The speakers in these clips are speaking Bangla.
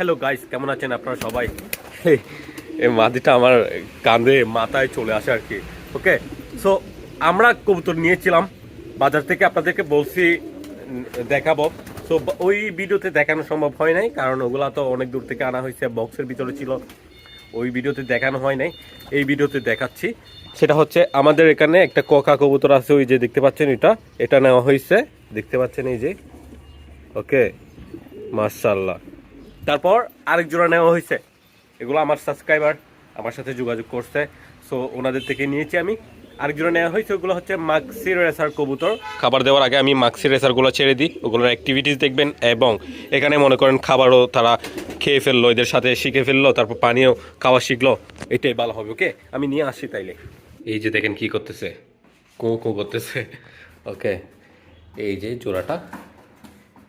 হ্যালো গাইস কেমন আছেন? আপনারা সবাই? এই মাদিটা আমার কাঁধে, মাথায় চলে আসে আর কি ওকে সো আমরা কবুতর নিয়েছিলাম, বাজার থেকে আপনাদেরকে বলছি, দেখাবো। তো ওই ভিডিওতে দেখানো সম্ভব হয় নাই, কারণ ওগুলা তো অনেক দূর থেকে আনা হয়েছে, বক্সের ভিতরে ছিল। ওই ভিডিওতে দেখানো হয় নাই, এই ভিডিওতে দেখাচ্ছি। সেটা হচ্ছে, আমাদের এখানে একটা কোকা কবুতর আছে, ওই যে দেখতে পাচ্ছেন এটা? এটা নেওয়া হয়েছে, দেখতে পাচ্ছেন এই যে ওকে মার্শাল্লাহ তারপর আরেক জোড়া নেওয়া হয়েছে। এগুলো আমার সাবস্ক্রাইবার আমার সাথে যোগাযোগ করছে। সো ওনাদের থেকে নিয়েছি আমি। আরেক জোড়া নেওয়া হয়েছে, ওগুলো হচ্ছে মাক্সি রেসার কবুতর। খাবার দেওয়ার আগে আমি মাক্সি রেসারগুলো ছেড়ে দিই। ওগুলোর অ্যাক্টিভিটিস দেখবেন এবং এখানে মনে করেন খাবারও তারা খেয়ে ফেলল, এদের সাথে শিখে ফেলল, তারপর পানিও খাওয়া শিখলো, এটাই ভালো হবে ওকে আমি নিয়ে আসি তাইলে। এই যে দেখেন কি করতেছে। কো কো করতেছে। ওকে এই যে জোড়াটা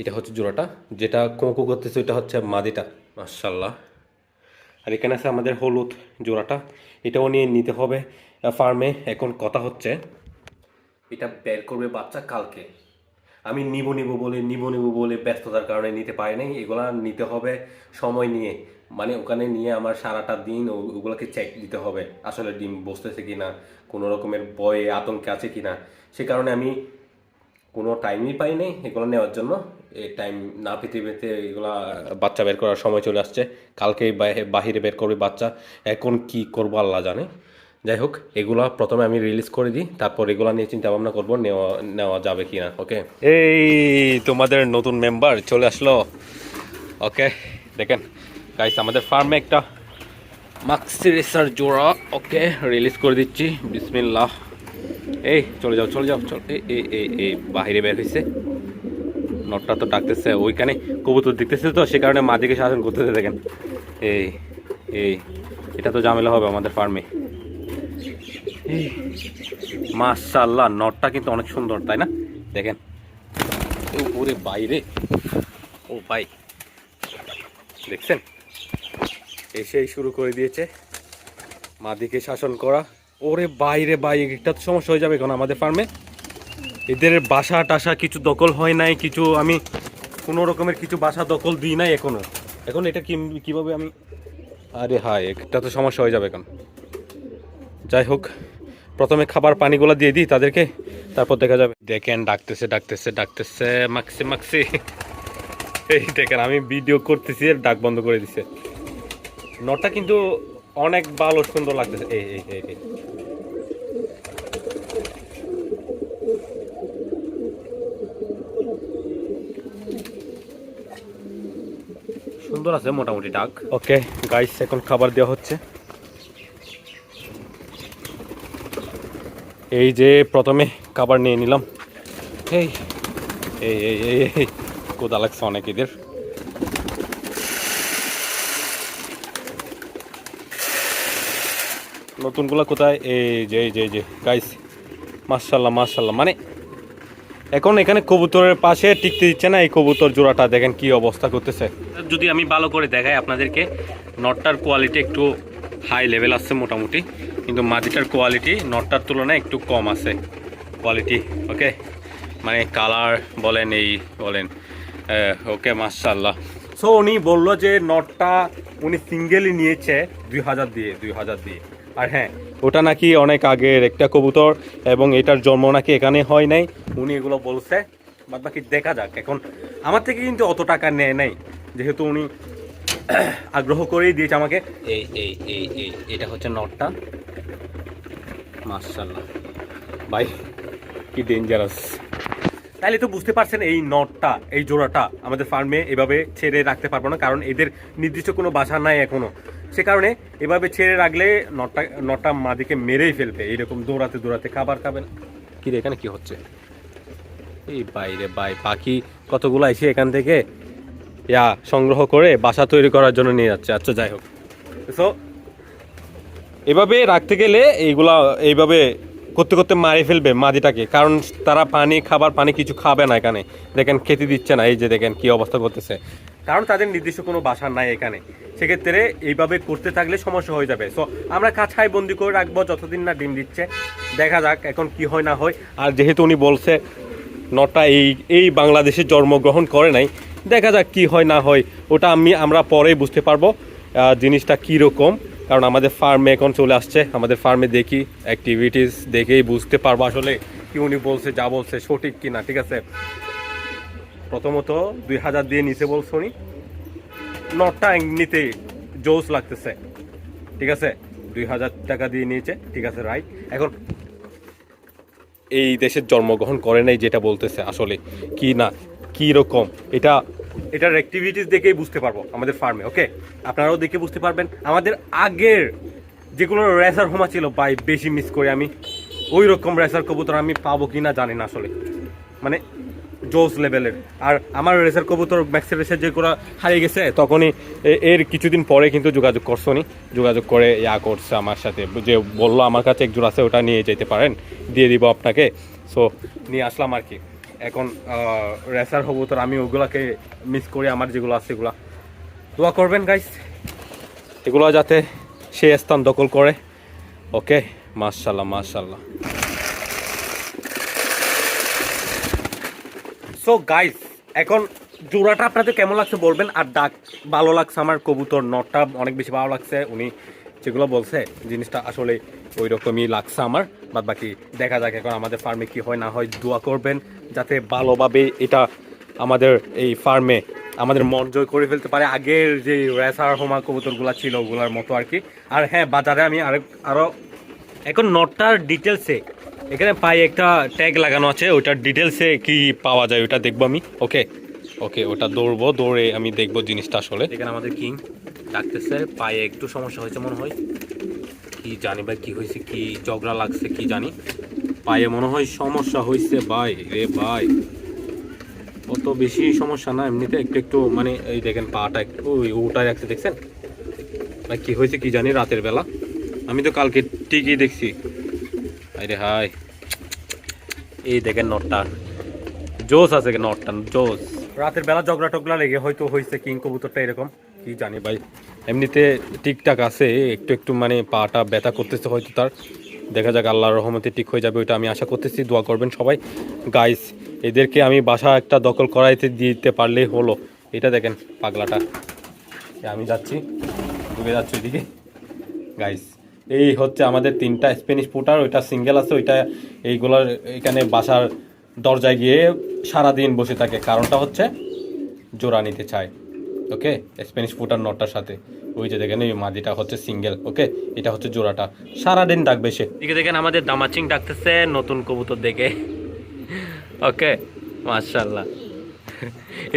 এটা হচ্ছে জোড়াটা, যেটা কোঁকো করতেছে ওটা হচ্ছে মাদিটা মার্শাল্লাহ আর এখানে আছে আমাদের হলুদ জোড়াটা, এটাও নিয়ে নিতে হবে ফার্মে। এখন কথা হচ্ছে, এটা বের করবে বাচ্চা কালকে। আমি নিব নিব বলে, নিব নিব বলে ব্যস্ততার কারণে নিতে পারি নাই, এগুলা নিতে হবে সময় নিয়ে। মানে ওখানে নিয়ে আমার সারাটা দিন ওগুলোকে চেক দিতে হবে, আসলে ডিম বসতেছে কি না কোনো রকমের ভয়ে আতঙ্কে আছে কি না সে কারণে আমি কোনো টাইমই পাই নাই এগুলো নেওয়ার জন্য। টাইম না পেতে পেতে এগুলা বাচ্চা বের করার সময় চলে আসছে। কালকে বাহিরে বের করবে বাচ্চা। এখন কি করব আল্লাহ জানে। যাই হোক এগুলা প্রথমে আমি রিলিজ করে দিই তারপর এগুলা নিয়ে চিন্তা ভাবনা করব নেওয়া নেওয়া যাবে কি না ওকে এই তোমাদের নতুন মেম্বার চলে আসলো। ওকে দেখেন গাইস আমাদের ফার্মে একটা মাক্সি রেসার জোড়া ওকে রিলিজ করে দিচ্ছি। বিসমিল্লাহ। এই চলে যাও চলে যাও চল। এই এই এই এই বাহিরে বের হয়েছে নটটা তো ডাকতেছে, ওইখানে কবুতর দেখতেছে তো, সে কারণে মাদিকে শাসন করতেছে দেখেন। এই এই, এটা তো ঝামেলা হবে আমাদের ফার্মে মাশাল্লাহ নটটা কিন্তু অনেক সুন্দর, তাই না? দেখেন, উপরে বাইরে। ও ভাই, দেখছেন? এসেই শুরু করে দিয়েছে। মাদিকে শাসন করা। ওরে বাইরে বাইরে একটা তো সমস্যা হয়ে যাবে এখন আমাদের ফার্মে এদের বাসা টাসা কিছু দখল হয় নাই, কিছু আমি কোনো রকমের কিছু বাসা দখল দিই নাই এখনও। এখন এটা কীভাবে আমি আরে হায়, একটা তো সমস্যা হয়ে যাবে এখন। যাই হোক, প্রথমে খাবার পানিগুলো দিয়ে দিই তাদেরকে, তারপর দেখা যাবে। দেখেন, ডাকতেছে ডাকতেছে ডাকতেছে মাক্সি মাক্সি এই দেখেন, আমি ভিডিও করতেছি ডাক বন্ধ করে দিছে। নটা কিন্তু অনেক ভালো, সুন্দর লাগতেছে। এই এই এই। সুন্দর আছে মোটামুটি ডাক। ওকে গাইস এখন খাবার দেওয়া হচ্ছে। এই যে প্রথমে খাবার নিয়ে নিলাম। এই। এই এই এই এই কোদা লাগছে অনেক এদের। নতুনগুলো কোথায়? এই যে এই যে এই যে গাইস মার্শাল্লাহ মার্শাল্লাহ মানে এখন এখানে কবুতরের পাশে টিকতে দিচ্ছে না এই কবুতর জোড়াটা দেখেন কি অবস্থা করতেছে। যদি আমি ভালো করে দেখাই আপনাদেরকে নটটার কোয়ালিটি একটু হাই লেভেল আছে মোটামুটি কিন্তু মাদিটার কোয়ালিটি নটটার তুলনায় একটু কম আছে কোয়ালিটি ওকে মানে কালার বলেন এই বলেন ওকে মার্শাল্লাহ সো উনি বলল যে নটটা উনি সিঙ্গেলই নিয়েছে দুই হাজার দিয়ে দুই হাজার দিয়ে। আর হ্যাঁ ওটা নাকি অনেক আগের একটা কবুতর এবং এটার জন্ম নাকি এখানে হয় নাই। উনি এগুলো বলছে বাদ বাকি দেখা যাক। এখন আমার থেকে কিন্তু অত টাকা নেয় নাই যেহেতু উনি আগ্রহ করেই দিয়েছে আমাকে। এই এই এই এই এটা হচ্ছে নটটা। মার্শাল্লাহ ভাই কি ডেঞ্জারাস তাহলে তো বুঝতে পারছেন এই নটটা এই জোড়াটা আমাদের ফার্মে এভাবে ছেড়ে রাখতে পারব না কারণ এদের নির্দিষ্ট কোনো বাসা নাই এখনও। সে কারণে এভাবে ছেড়ে রাখলে নটটা নটটা মাদিকে মেরেই ফেলবে এইরকম দৌড়াতে দৌড়াতে খাবার খাবেন কি রে এখানে কি হচ্ছে? এই বাইরে বাই, পাখি কতগুলো এসে এখান থেকে? ইয়া, সংগ্রহ করে বাসা তৈরি করার জন্য নিয়ে যাচ্ছে। আচ্ছা যাই হোক। সো এভাবে রাখতে গেলে এইগুলা এইভাবে করতে করতে মারি ফেলবে মাদিটাকে কারণ তারা পানি, খাবার, পানি কিছু খাবে না এখানে। দেখেন, খেতে দিচ্ছে না। এই যে দেখেন, কি অবস্থা করতেছে। কারণ তাদের নির্দিষ্ট কোনো বাসা নাই এখানে। সেক্ষেত্রে এইভাবে করতে থাকলে সমস্যা হয়ে যাবে। সো আমরা কাছায় বন্দি করে রাখব, যতদিন না ডিম দিচ্ছে। দেখা যাক এখন কি হয়, না হয়। আর যেহেতু উনি বলছে নটা এই এই বাংলাদেশে জন্মগ্রহণ করে নাই। দেখা যাক কি হয়, না হয়। ওটা আমি, আমরা পরেই বুঝতে পারব জিনিসটা কীরকম কারণ আমাদের ফার্মে এখন চলে আসছে। আমাদের ফার্মে দেখি অ্যাক্টিভিটিস দেখেই বুঝতে পারব আসলে কি উনি বলছে, যা বলছে, সঠিক কি না ঠিক আছে? প্রথমত দুই হাজার দিয়ে নিচে বলছো উনি। নটটা এমনিতে জোস লাগতেছে। ঠিক আছে? দুই হাজার টাকা দিয়ে নিয়েছে। ঠিক আছে রাইট এখন এই দেশের জন্মগ্রহণ করে নাই যেটা বলতেছে আসলে, কি না, কি রকম, এটা এটার অ্যাক্টিভিটিস দেখেই বুঝতে পারব আমাদের ফার্মে ওকে আপনারাও দেখে বুঝতে পারবেন। আমাদের আগের যেগুলো রেসার হোমা ছিল বাই বেশি মিস করে আমি। ওই রকম রেসার কবুতর আমি পাবো কি না জানি না আসলে। মানে জোস লেভেলের। আর আমার রেসার কবুতর ম্যাক্সের রেসের যেগুলো হারিয়ে গেছে, তখনই এর কিছুদিন পরে কিন্তু যোগাযোগ করছ নি যোগাযোগ করে ইয়া করছে আমার সাথে। যে বলল আমার কাছে এক জোড়া আছে, ওটা নিয়ে যেতে পারেন, দিয়ে দিব আপনাকে। সো নিয়ে আসলাম আর কি। এখন রেসার কবুতর, আমি ওগুলাকে মিস করি, আমার যেগুলো আছে এগুলা দোয়া করবেন গাইস এগুলো যাতে সে স্থান দখল করে। ওকে মাশাল্লাহ মাশাল্লাহ সো গাইস এখন জোড়াটা আপনাদের কেমন লাগছে বলবেন? আর ডাক ভালো লাগছে আমার কবুতর, নটটা অনেক বেশি ভালো লাগছে। উনি যেগুলো বলছে, জিনিসটা আসলে ওই রকমই লাগছে আমার। বাদ বাকি দেখা যাক এখন আমাদের ফার্মে কি হয়, না হয় দোয়া করবেন, যাতে ভালোভাবে এটা আমাদের এই ফার্মে আমাদের মন জয় করে ফেলতে পারে। আগের যে রেসার হোমা কবুতরগুলো ছিল, ওগুলার মতো আর কি। আর হ্যাঁ বাজারে আমি আরেক আরও এখন নটটার ডিটেলসে এখানে পায়ে একটা ট্যাগ লাগানো আছে ওটার ডিটেলসে কি পাওয়া যায় ওটা দেখব আমি ওকে ওকে ওটা দৌড়বো, দৌড়ে আমি দেখব জিনিসটা আসলে। এখানে আমাদের কিং ডাকতেছে, পায়ে একটু সমস্যা হয়েছে মনে হয়। কি জানি ভাই, কি হয়েছে, কি ঝগড়া লাগছে, কি জানি। পায়ে মনে হয় সমস্যা হয়েছে ভাই, রে ভাই। অত বেশি সমস্যা না, এমনিতে একটু একটু মানে এই দেখেন পাটা একটু ওটা রাখতে দেখছেন? ভাই, কি হয়েছে কি জানি রাতের বেলা। আমি তো কালকে ঠিকই দেখছি। আরে হাই এই দেখেন নটটা। জোস আছে নটটা জোস রাতের বেলা ঝগড়া টগড়া লেগে হয়তো হয়েছে কিং কবুতরটা এরকম কি জানি ভাই। এমনিতে ঠিকঠাক আছে একটু একটু মানে পাটা ব্যথা করতেছে হয়তো তার। দেখা যাক আল্লাহর রহমতে ঠিক হয়ে যাবে ওইটা আমি আশা করতেছি। দোয়া করবেন সবাই। গাইস এদেরকে আমি বাসা একটা দখল করাইতে দিতে পারলেই হলো। এটা দেখেন পাগলাটা। আমি যাচ্ছি ডুবে যাচ্ছি ওইদিকে। গাইস এই হচ্ছে আমাদের তিনটা স্প্যানিশ পুটার ওইটা সিঙ্গেল আছে, ওইটা এইগুলার এখানে বাসার দরজায় গিয়ে সারাদিন বসে থাকে। কারণটা হচ্ছে জোড়া নিতে চায় ওকে স্প্যানিশ ফুটার নটার সাথে। ওই যে দেখেন, এই মাদিটা হচ্ছে সিঙ্গেল ওকে এটা হচ্ছে জোড়াটা। সারাদিন ডাকবে সে। দিকে দেখেন আমাদের দামাচিং ডাকতেছে, নতুন কবুতর দেখে। ওকে মার্শাল্লাহ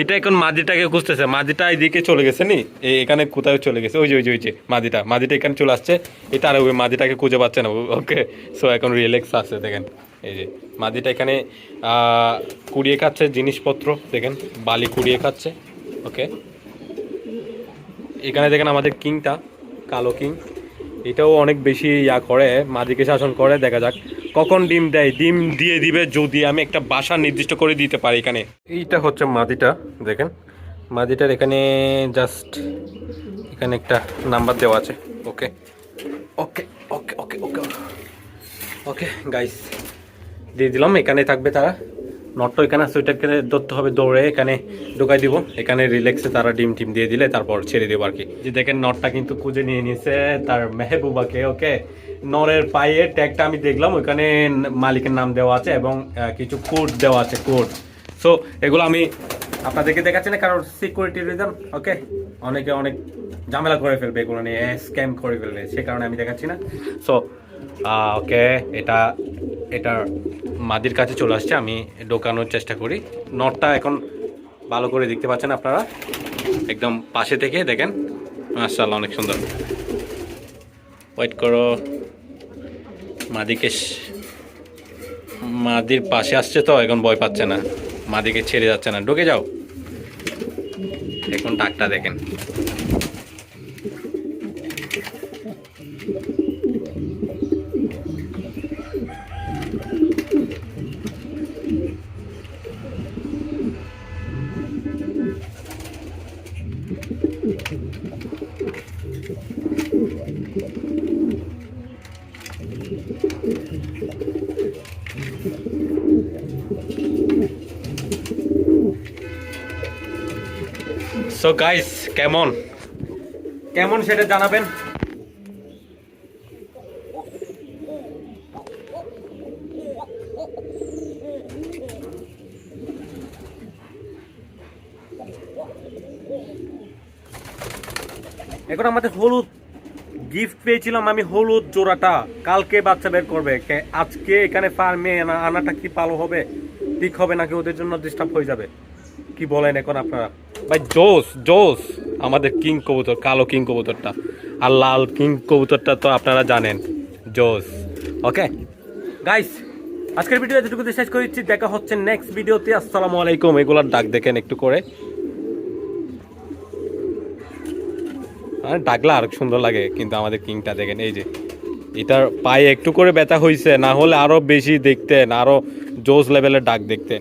এটা এখন মাদিটাকে খুঁজতেছে। মাদিটা এইদিকে চলে গেছে নি? এখানে কোথায় চলে গেছে? ওই যে ওই যে ওই যে, মাদিটা। মাদিটা এখানে চলে আসছে। এটা আর ওই মাদিটাকে খুঁজে পাচ্ছে না। ওকে সো এখন রিল্যাক্স আছে, দেখেন। এই যে, মাদিটা এখানে কুড়িয়ে খাচ্ছে জিনিসপত্র, দেখেন, বালি কুড়িয়ে খাচ্ছে, ওকে। এখানে দেখেন আমাদের কিংটা, কালো কিং। এটাও অনেক বেশি ইয়া করে, মাদিকে শাসন করে, দেখা যাক। কখন ডিম দেয়? ডিম দিয়ে দিবে যদি আমি একটা বাসা নির্দিষ্ট করে দিতে পারি এখানে। এইটা হচ্ছে মাদিটা, দেখেন। মাদিটার এখানে জাস্ট এখানে একটা নাম্বার দেওয়া আছে। ওকে ওকে ওকে ওকে ওকে ওকে গাইস দিয়ে দিলাম। এখানে থাকবে তারা। নটটা এখানে আছে, ওইটাকে ধরতে হবে দৌড়ে। এখানে ঢুকাই দিব। এখানে রিল্যাক্সে তারা ডিম টিম দিয়ে দিলে তারপর ছেড়ে দেবো আর কি। যে দেখেন নটটা কিন্তু খুঁজে নিয়ে নিয়েছে তার মেহবুবাকে ওকে নরের পায়ে ট্যাগটা আমি দেখলাম, ওইখানে মালিকের নাম দেওয়া আছে এবং কিছু কোড দেওয়া আছে কোড সো এগুলো আমি আপনাদেরকে দেখাচ্ছি না, কারণ সিকিউরিটি রিজন ওকে অনেকে অনেক ঝামেলা করে ফেলবে এগুলো নিয়ে স্ক্যাম করে ফেলবে, সে কারণে আমি দেখাচ্ছি না। সো ওকে এটা, এটার মাদির কাছে চলে আসছে, আমি ঢোকানোর চেষ্টা করি। নটটা এখন ভালো করে দেখতে পাচ্ছেন আপনারা। একদম পাশে থেকে, দেখেন। মার্শাল্লাহ অনেক সুন্দর। ওয়েট করো। মাদিকে মাদির পাশে আসছে তো, এখন ভয় পাচ্ছে না। মাদিকে ছেড়ে যাচ্ছে না। ঢুকে যাও। এখন ডাকটা দেখেন। সো গাইস কেমন? কেমন সেটা জানাবেন? এখন আমাদের হলুদ গিফট পেয়েছিলাম আমি হলুদ জোড়াটা। কালকে বাচ্চা বের করবে। আজকে এখানে ফার্মে আনাটা কি পালো হবে? ঠিক হবে নাকি ওদের জন্য ডিস্টার্ব হয়ে যাবে? কি বলেন এখন আপনারা? ভাই, জোস জোস। আমাদের কিং কবুতর, কালো কিং কবুতরটা। আর লাল কিং কবুতরটা তো আপনারা জানেন, জোস। ওকে গাইস আজকের ভিডিও এতটুকু শেষ করেছি দেখা হচ্ছে নেক্সট ভিডিওতে আসসালামু আলাইকুম। এগুলার ডাক দেখেন একটু করে। ডাকলে আর সুন্দর লাগে কিন্তু আমাদের কিংটা দেখেন। এই যে, এটার পায়ে একটু করে ব্যথা হয়েছে না হলে আরও বেশি দেখতেন, আরও জোস লেভেলের ডাক দেখতেন।